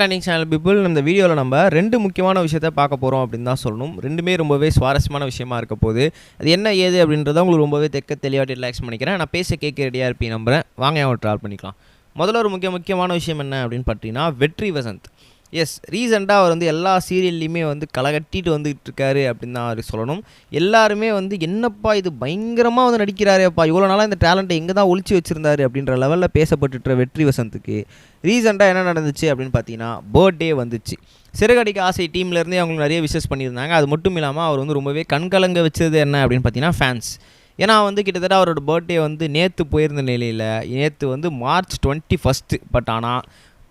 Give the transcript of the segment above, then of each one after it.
Planning channel people இந்த வீடியோவில் நம்ம ரெண்டு முக்கியமான விஷயத்த பார்க்க போகிறோம் அப்படின்னு தான் சொல்லணும். ரெண்டுமே ரொம்பவே சுவாரஸ்யமான விஷயமா இருக்க போது அது என்ன ஏது அப்படின்றத உங்களுக்கு ரொம்பவே தெக்க தெளிவாக ரிலாக்ஸ் பண்ணிக்கிறேன். நான் பேச கேட்க ரெடியாக இருப்பேன் நம்புறேன். வாங்க அவன் ட்ராவல் பண்ணிக்கலாம். முதல்ல ஒரு முக்கிய முக்கியமான விஷயம் என்ன அப்படின்னு பார்த்தீங்கன்னா வெற்றி வசந்த். எஸ் ரீசெண்டாக அவர் வந்து எல்லா சீரியல்லையுமே வந்து களைகட்டிட்டு வந்துகிட்டு இருக்காரு அப்படின்னு தான் அவர் சொல்லணும். எல்லாருமே வந்து என்னப்பா இது பயங்கரமாக வந்து நடிக்கிறாரேப்பா. இவ்வளோ நாளாக இந்த டேலண்ட்டை எங்கே தான் ஒழிச்சு வச்சிருந்தாரு அப்படின்ற லெவலில் பேசப்பட்டுட்டு வெற்றி வசந்துக்கு ரீசெண்டாக என்ன நடந்துச்சு அப்படின்னு பார்த்தீங்கன்னா பர்த்டே வந்துச்சு. சிறகடிக்க ஆசை டீம்லேருந்தே அவங்களுக்கு நிறைய விஷஸ் பண்ணியிருந்தாங்க. அது மட்டும் இல்லாமல் அவர் வந்து ரொம்பவே கண்கலங்க வச்சது என்ன அப்படின்னு பார்த்தீங்கன்னா ஃபேன்ஸ் ஏன்னா வந்து கிட்டத்தட்ட அவரோட பர்த்டே வந்து நேற்று போயிருந்த நிலையில் நேற்று வந்து மார்ச் டுவெண்ட்டி ஃபஸ்ட்டு பட் ஆனால்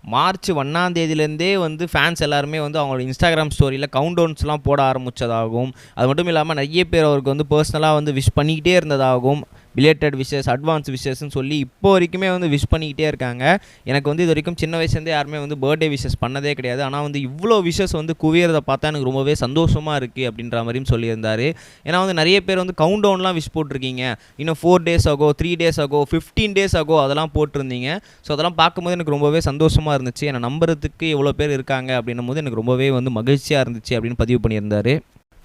மார்ச் ஒன்றாம் தேதியிலேருந்தே வந்து ஃபேன்ஸ் எல்லாருமே வந்து அவங்களோட இன்ஸ்டாகிராம் ஸ்டோரியில் கவுண்ட் டவுன்ஸ்லாம் போட ஆரம்பித்ததாகவும் அது மட்டும் இல்லாமல் நிறைய பேர் அவருக்கு வந்து பர்சனலாக வந்து விஷ் பண்ணிக்கிட்டே இருந்ததாகவும் ரிலேட்டட் விஷஸ் அட்வான்ஸ் விஷஸ்ன்னு சொல்லி இப்போ வரைக்குமே வந்து விஷ் பண்ணிக்கிட்டே இருக்காங்க. எனக்கு வந்து இது வரைக்கும் சின்ன வயசுலேருந்து யாருமே வந்து பர்த்டே விஷஸ் பண்ணதே கிடையாது. ஆனால் வந்து இவ்வளோ விஷஸ் வந்து குவியறதை பார்த்தா எனக்கு ரொம்பவே சந்தோஷமாக இருக்குது அப்படின்ற மாதிரியும் சொல்லியிருந்தார். ஏன்னா வந்து நிறைய பேர் வந்து கவுண்ட் டவுன்லாம் விஷ் போட்டிருக்கீங்க. இன்னும் four days ago three days ago fifteen days ago அதெல்லாம் போட்டிருந்தீங்க. ஸோ அதெல்லாம் பார்க்கும்போது எனக்கு ரொம்பவே சந்தோஷமாக இருந்துச்சு. என்னை நம்புறதுக்கு எவ்வளோ பேர் இருக்காங்க அப்படின்னும் போது எனக்கு ரொம்பவே வந்து மகிழ்ச்சியாக இருந்துச்சு அப்படின்னு பதிவு பண்ணியிருந்தாரு.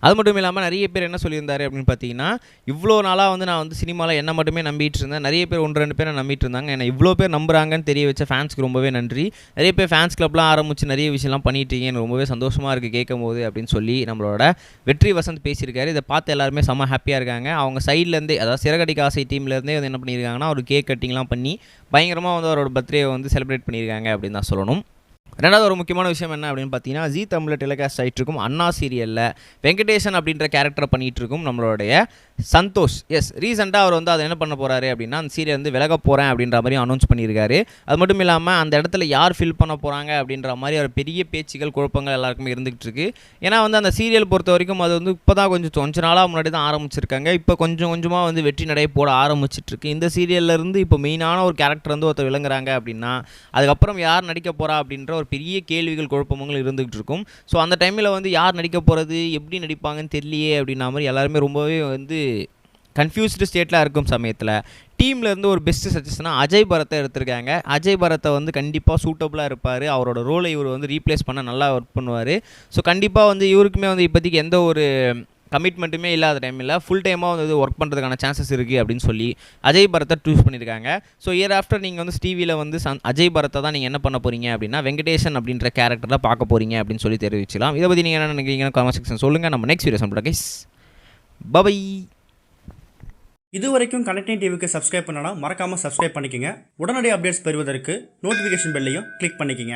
அது மட்டும் இல்லாமல் நிறைய பேர் என்ன சொல்லியிருந்தாரு அப்படின்னு பார்த்தீங்கன்னா இவ்வளோ நாளாக வந்து நான் வந்து சினிமாவில் என்ன மட்டுமே நம்பிட்டு இருந்தேன். நிறைய பேர் ஒன்று ரெண்டு பேர் நம்பிட்டு இருந்தாங்க. என்னை இவ்வளோ பேர் நம்புறாங்கன்னு தெரிய வச்ச ஃபேன்ஸ்க்கு ரொம்பவே நன்றி. நிறைய பேர் ஃபேன்ஸ் கிளப்லாம் ஆரம்பித்து நிறைய விஷயம்லாம் பண்ணிட்டு இருக்கீங்க. எனக்கு ரொம்பவே சந்தோஷமாக இருக்குது கேட்கும் போது அப்படின்னு சொல்லி நம்மளோட வெற்றி வசந்த் பேசியிருக்காரு. இதை பார்த்து எல்லாருமே செம்ம ஹாப்பியாக இருக்காங்க. அவங்க சைட்லேருந்தே அதாவது சிறகடி காசை டீம்லேருந்தே வந்து என்ன பண்ணியிருக்காங்கன்னா ஒரு கேக் கட்டிங்லாம் பண்ணி பயங்கரமாக வந்து அவரோட பர்த்டே வந்து செலிப்ரேட் பண்ணியிருக்காங்க அப்படின்னு தான் சொல்லணும். ரெண்டாவது ஒரு முக்கியமான விஷயம் என்ன அப்படின்னு பார்த்தீங்கன்னா ஜி தமிழில் டெலிகாஸ்ட் ஆகிட்டு இருக்கும் அண்ணா சீரியலில் வெங்கடேசன் அப்படின்ற கேரக்டர் பண்ணிகிட்டு இருக்கும் நம்மளுடைய சந்தோஷ். எஸ் ரீசெண்டாக அவர் வந்து அதை என்ன பண்ண போகிறாரு அப்படின்னா அந்த சீரியல் வந்து விலக போகிறேன் அப்படின்ற மாதிரி அனௌன்ஸ் பண்ணியிருக்காரு. அது மட்டும் இல்லாமல் அந்த இடத்துல யார் ஃபில் பண்ண போகிறாங்க அப்படின்ற மாதிரி ஒரு பெரிய பேச்சுகள் குழப்பங்கள் எல்லாருக்குமே இருந்துகிட்டு இருக்கு. ஏன்னா வந்து அந்த சீரியல் பொறுத்த வரைக்கும் அது வந்து இப்போ தான் கொஞ்சம் கொஞ்ச நாளாக முன்னாடி தான் ஆரம்பிச்சிருக்காங்க. இப்போ கொஞ்சம் கொஞ்சமாக வந்து வெற்றி நடை போட ஆரம்பிச்சிட்ருக்கு இந்த சீரியல்ல இருந்து இப்போ மெயினான ஒரு கேரக்டர் வந்து ஒருத்தர் விளங்குறாங்க அப்படின்னா அதுக்கப்புறம் யார் நடிக்க போகிறா அப்படின்ற ஒரு பெரிய கேள்விகள் குழப்பங்கள் இருந்துகிட்டு இருக்கும் ஸோ அந்த டைமில் வந்து யார் நடிக்க போகிறது எப்படி நடிப்பாங்கன்னு தெரியலையே அப்படின்னா மாதிரி எல்லாருமே ரொம்பவே வந்து கன்ஃபியூஸ்டு ஸ்டேட்டில் இருக்கும் சமயத்தில். டீம்லேருந்து ஒரு பெஸ்ட்டு சஜஷனாக அஜய் பரத்தை எடுத்திருக்காங்க. அஜய் பரத்தை வந்து கண்டிப்பாக சூட்டபுளாக இருப்பார். அவரோட ரோலை இவர் வந்து ரீப்ளேஸ் பண்ண நல்லா ஒர்க் பண்ணுவார். ஸோ கண்டிப்பாக வந்து இவருக்குமே வந்து இப்போதைக்கு எந்த ஒரு கமிட்மெண்ட்டுமே இல்லாத டைமில் ஃபுல் டைமாக வந்து ஒர்க் பண்ணுறதுக்கான சான்சஸ் இருக்குது அப்படின்னு சொல்லி அஜய் பரத்தை சூஸ் பண்ணியிருக்காங்க. ஸோ இயர் ஆஃப்டர் நீங்கள் வந்து டிவியில் வந்து அஜய் பரத்தை தான் நீங்கள் என்ன பண்ண போகிறீங்க அப்படின்னா வெங்கடேஷன் அப்படின்ற கேரக்டரில் பார்க்க போகிறீங்க அப்படின்னு சொல்லி தெரிவிச்சலாம் இதை பற்றி நீங்கள் என்ன நினைக்கிறீங்கன்னு கமெண்ட் செக்ஷன் சொல்லுங்கள் நம்ம நெக்ஸ்ட் வீடியோ சொல்கிறோம் கைஸ் பபை இது வரைக்கும் கனெக்டிங் டிவிக்கு சப்ஸ்கிரைப் பண்ணனா மறக்காமல் சப்ஸ்கிரைப் பண்ணிக்கங்க. உடனடி அப்டேட்ஸ் பெறுவதற்கு நோட்டிஃபிகேஷன் பெல்லையும் கிளிக் பண்ணிக்கங்க.